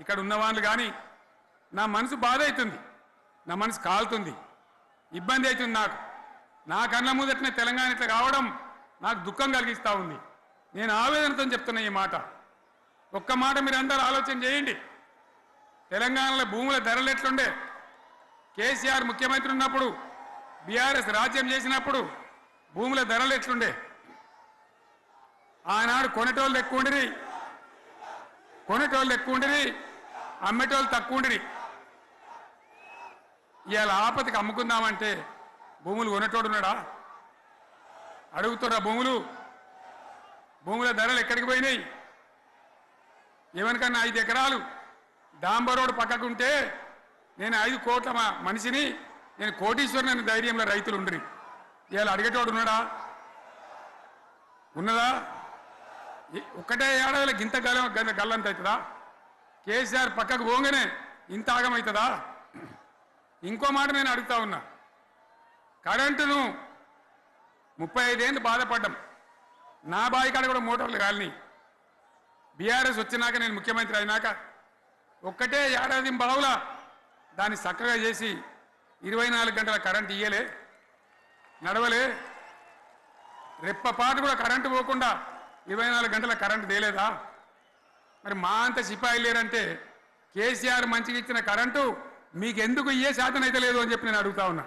ఇక్కడ ఉన్న వాళ్ళు కానీ నా మనసు బాధ అవుతుంది నా మనసు కాలుతుంది ఇబ్బంది అవుతుంది నాకు. నా కళ్ళ ముందటనే తెలంగాణ ఇట్లా కావడం నాకు దుఃఖం కలిగిస్తూ ఉంది. నేను ఆవేదనతో చెప్తున్నా ఈ మాట. ఒక్క మాట మీరు అందరూ ఆలోచన చేయండి. తెలంగాణలో భూముల ధరలు ఎట్లుండే? కేసీఆర్ ముఖ్యమంత్రి ఉన్నప్పుడు బీఆర్ఎస్ రాజ్యం చేసినప్పుడు భూముల ధరలు ఎట్లుండే? ఆనాడు కొనేటోళ్ళు ఎక్కువ ఉండిరి. కొనేటోళ్ళు ఎక్కువ ఉండిరి. అమ్మేటోళ్ళు తక్కువ ఉండిరి. ఇవాళ ఆపతికి అమ్ముకుందామంటే భూములు కొనేటోడు ఉన్నాడా? అడుగుతున్నా భూములు. భూముల ధరలు ఎక్కడికి పోయినాయి? ఎవరికన్నా ఐదు ఎకరాలు డాంబర్ రోడ్ పక్కకుంటే నేను ఐదు కోట్ల మనిషిని నేను కోటీశ్వరుని అనే ధైర్యంలో రైతులు ఉండరు. ఇవాళ అడిగేటోడు ఉన్నాడా? ఉన్నదా? ఒక్కటే ఏడాదిలో గింత గల గల్ల- గల్లంత అవుతుందా కేసీఆర్ పక్కకు పోగానే ఇంత ఆగమవుతుందా ఇంకో మాట నేను అడుగుతా ఉన్నా. కరెంటును ముప్పై ఐదేళ్ళు బాధపడ్డం. నా బావి కాడ కూడా మోటార్లు కాలని బీఆర్ఎస్ వచ్చినాక నేను ముఖ్యమంత్రి అయినాక ఒక్కటే ఏడాది బావులా దాన్ని చక్కగా చేసి ఇరవై నాలుగు గంటల కరెంట్ ఇయ్యలే. నడవలే. రెప్పపాటు కూడా కరెంటు పోకుండా ఇరవై నాలుగు గంటల కరెంటు తేలేదా? మరి మా అంత సిపాయి లేరంటే కేసీఆర్ మంచిగా ఇచ్చిన కరెంటు మీకు ఎందుకు ఇయ్యే శాతం అయితే లేదు అని చెప్పి నేను అడుగుతా ఉన్నా.